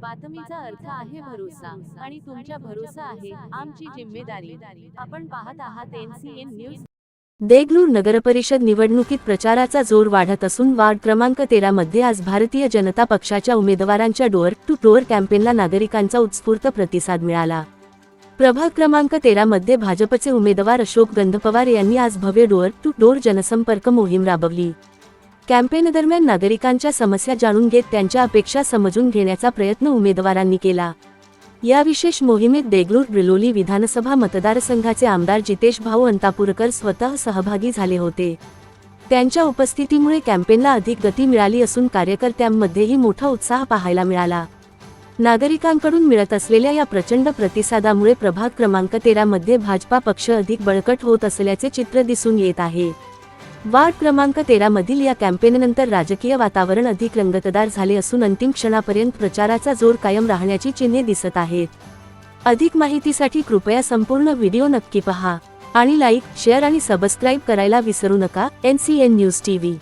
बातमीचा अर्थ आहे भरोसा आणि तुमच्या भरोसा आहे आमची जिम्मेदारी. आपण पाहत आहात एनसीएन न्यूज देगलूर नगरपरिषद निवडणुकीत प्रचाराचा जोर वाढत असून वार्ड क्रमांक तेरा मध्ये आज भारतीय जनता पक्षाच्या उमेदवारांच्या डोअर टू डोअर कॅम्पेनला नागरिकांचा उत्स्फूर्त प्रतिसाद मिळाला. प्रभाग क्रमांक तेरा मध्ये भाजपचे उमेदवार अशोक गंधपवार यांनी आज भव्य डोअर टू डोअर जनसंपर्क मोहीम राबवली. कॅम्पेन दरम्यान नागरिकांच्या समस्या जाणून घेत त्यांच्या अपेक्षा समजून घेण्याचा प्रयत्न उमेदवारांनी केला. या विशेष मोहिमेत देगलूर बिलोली विधानसभा मतदारसंघाचे आमदार जितेश भाऊ अंतापूरकर स्वतः सहभागी झाले होते. त्यांच्या उपस्थितीमुळे कॅम्पेनला अधिक गती मिळाली असून कार्यकर्त्यांमध्येही मोठा उत्साह पाहायला मिळाला. नागरिकांकडून मिळत असलेल्या या प्रचंड प्रतिसादामुळे प्रभाग क्रमांक तेरामध्ये भाजपा पक्ष अधिक बळकट होत असल्याचे चित्र दिसून येत आहे. वार्ड क्रमांक तेरा मधील या कॅम्पेननंतर राजकीय वातावरण अधिक रंगतदार झाले असून अंतिम क्षणापर्यंत प्रचाराचा जोर कायम राहण्याची चिन्हे दिसत आहेत. अधिक माहितीसाठी कृपया संपूर्ण व्हिडिओ नक्की पहा आणि लाईक शेअर आणि सबस्क्राईब करायला विसरू नका. N C N news TV.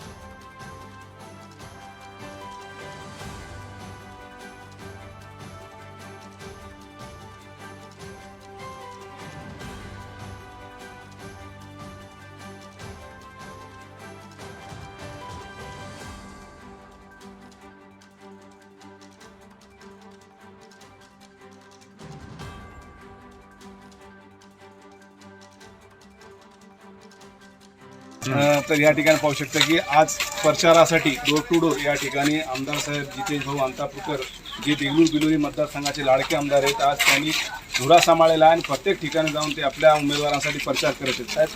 तर या ठिकाणी पाहू शकता की आज प्रचारासाठी डोर टू डोर या ठिकाणी आमदार साहेब जितेश भाऊ अंतापूरकर जे देगलूर बिलोरी मतदारसंघाचे लाडके आमदार आहेत आज त्यांनी धुरा सांभाळलेला आहे आणि प्रत्येक ठिकाणी जाऊन ते आपल्या उमेदवारांसाठी प्रचार करत आहेत.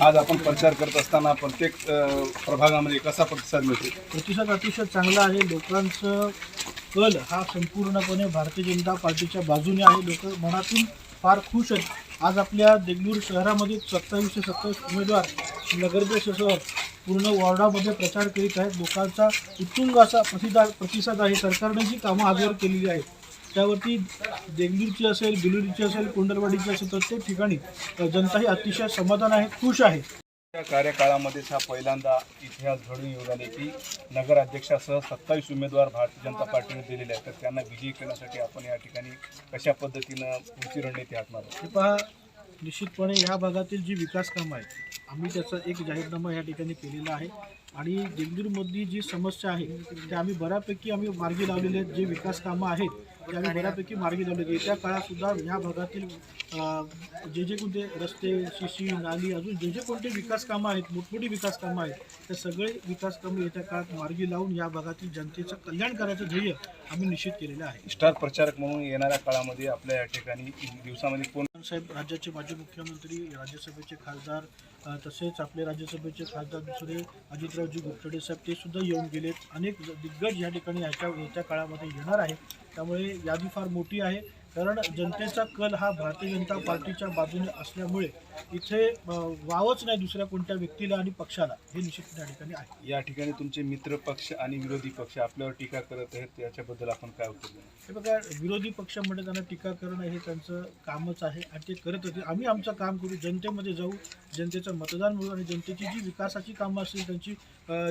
आज आपण प्रचार करत असताना प्रत्येक प्रभागामध्ये कसा प्रतिसाद मिळतो? प्रतिसाद अतिशय चांगला आहे. लोकांचं कल हा संपूर्णपणे भारतीय जनता पार्टीच्या बाजूने आहे. लोक मनातून फार खुश आहेत. आज आपल्या देगलूर शहरामध्ये सत्तावीसशे सत्तावीस उमेदवार नगरदेशासह पूर्ण वॉर्डामध्ये प्रचार करीत आहेत. लोकांचा उत्तुंग असा प्रतिसाद प्रतिसाद आहे. सरकारने जी कामं आजवर केलेली आहेत त्यावरती देगलूरची असेल बिलोरीची असेल कोंडलवाडीची असेल प्रत्येक ठिकाणी अ, जनता ही अतिशय समाधान आहे खुश आहे. या कार्यकाळामध्येच हा पहिल्यांदा इतिहास घडून येऊ लागले की नगराध्यक्षासह सत्तावीस उमेदवार भारतीय जनता पार्टीने दिलेले आहेत. तर त्यांना विजयी करण्यासाठी आपण या ठिकाणी कशा पद्धतीनं पुढची रणनीती हातणार? हे पहा निश्चितपणे ह्या भागातील जी विकास कामं आहेत आम्ही त्याचा एक जाहीरनामा या ठिकाणी केलेला आहे. आणि देगलूरमधली जी समस्या आहे ते आम्ही बऱ्यापैकी आम्ही मार्गी लावलेले आहेत. जे विकास कामं आहेत ते आम्ही बऱ्यापैकी मार्गी लावले आहेत. येत्या काळात सुद्धा ह्या भागातील जे जे कोणते रस्ते शिशी नाली अजून जे जे कोणते विकास कामं आहेत मोठमोठी विकास कामं आहेत ते सगळे विकास कामं येत्या काळात मार्गी लावून या भागातील जनतेचं कल्याण करायचं ध्येय आम्ही निश्चित केलेलं आहे. स्टार प्रचारक म्हणून येणाऱ्या काळामध्ये आपल्या या ठिकाणी दिवसामध्ये कोण साहेब राज्याचे माजी मुख्यमंत्री राज्यसभेचे खासदार तसेच आपले राज्यसभेचे खासदार दुसरे अजितरावजी गोपचडे साहेब ते सुद्धा येऊन गेलेत अनेक दिग्गज या ठिकाणी ह्याच्या येत्या काळामध्ये येणार आहे त्यामुळे यादी फार मोठी आहे. कारण जनतेचा कल हा भारतीय जनता पार्टीच्या बाजूने असल्यामुळे इथे वावच नाही दुसऱ्या कोणत्या व्यक्तीला आणि पक्षाला. हे निश्चित या ठिकाणी आहे. या ठिकाणी तुमचे मित्र पक्ष आणि विरोधी पक्ष आपल्यावर टीका करत आहेत याच्याबद्दल आपण काय उत्तर? हे बघा विरोधी पक्ष म्हणजे त्यांना टीका करणं हे त्यांचं कामच आहे आणि ते करत होते. आम्ही आमचं काम करू जनतेमध्ये जाऊ जनतेचं मतदान मिळू आणि जनतेची जी विकासाची कामं असतील त्यांची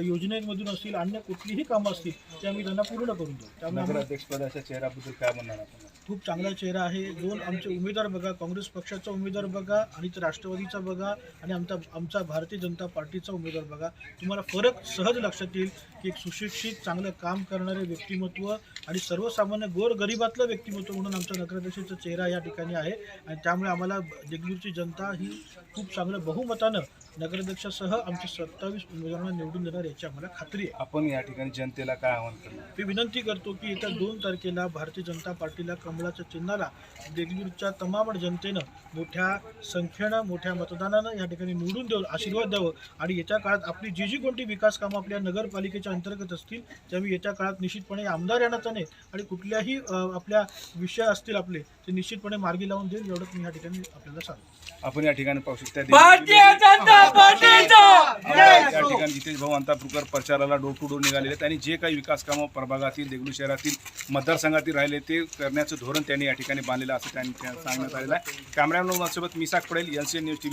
योजनेमधून असतील अन्य कुठलीही कामं असतील ते आम्ही त्यांना पूर्ण करून देऊ. त्यामुळे आम्ही नगराध्यक्षपदाच्या चेहऱ्याबद्दल काय म्हणणार आपण? खूप चांगला चेहरा आहे. दोन आमचे उमेदवार बघा काँग्रेस पक्षाचा उमेदवार बघा आणि तो राष्ट्रवादीचा बघा आणि आमचा आमचा भारतीय जनता पार्टीचा उमेदवार बघा. तुम्हाला फरक सहज लक्षात येईल की एक सुशिक्षित चांगलं काम करणारे व्यक्तिमत्व आणि सर्वसामान्य गोरगरिबातलं व्यक्तिमत्व म्हणून आमचा नगराध्यक्षाचा चेहरा या ठिकाणी आहे. आणि त्यामुळे आम्हाला देगलूरची जनता ही खूप चांगलं बहुमतानं नगराध्यक्षासह आमचे सत्तावीस उमेदवारांना निवडून देणार याची आम्हाला खात्री आहे. आपण या ठिकाणी जनतेला काय आवाहन करणार? मी विनंती करतो की येत्या दोन तारखेला भारतीय जनता पार्टीला कमळाच्या चिन्हाला देगलूरच्या तमाम जनतेनं मोठ्या संख्येनं मोठ्या मतदानानं या ठिकाणी निवडून देऊन आशीर्वाद द्यावं. आणि येत्या काळात आपली जी जी कोणती विकास कामं आपल्या नगरपालिकेच्या अंतर्गत असतील त्यावेळी येत्या काळात निश्चितपणे आमदार येण्याचा नाही. आणि कुठल्याही आपल्या विषय असतील आपले ते निश्चितपणे मार्गी लावून देईल एवढंच मी या ठिकाणी आपल्याला सांगतो. आपण या ठिकाणी पाहू शकता ठिकाणी जितेश भाऊ अंतापूरकर प्रचाराला डोर टू डोर निघालेले आहेत आणि जे काही विकास कामं प्रभागातील देगलूर शहरातील मतदारसंघातील राहिले ते करण्याचं धोरण त्यांनी या ठिकाणी बांधलेलं असं त्यांनी सांगण्यात आलेलं आहे. कॅमेरामॅन सोबत मिसाक पडेल N C N news T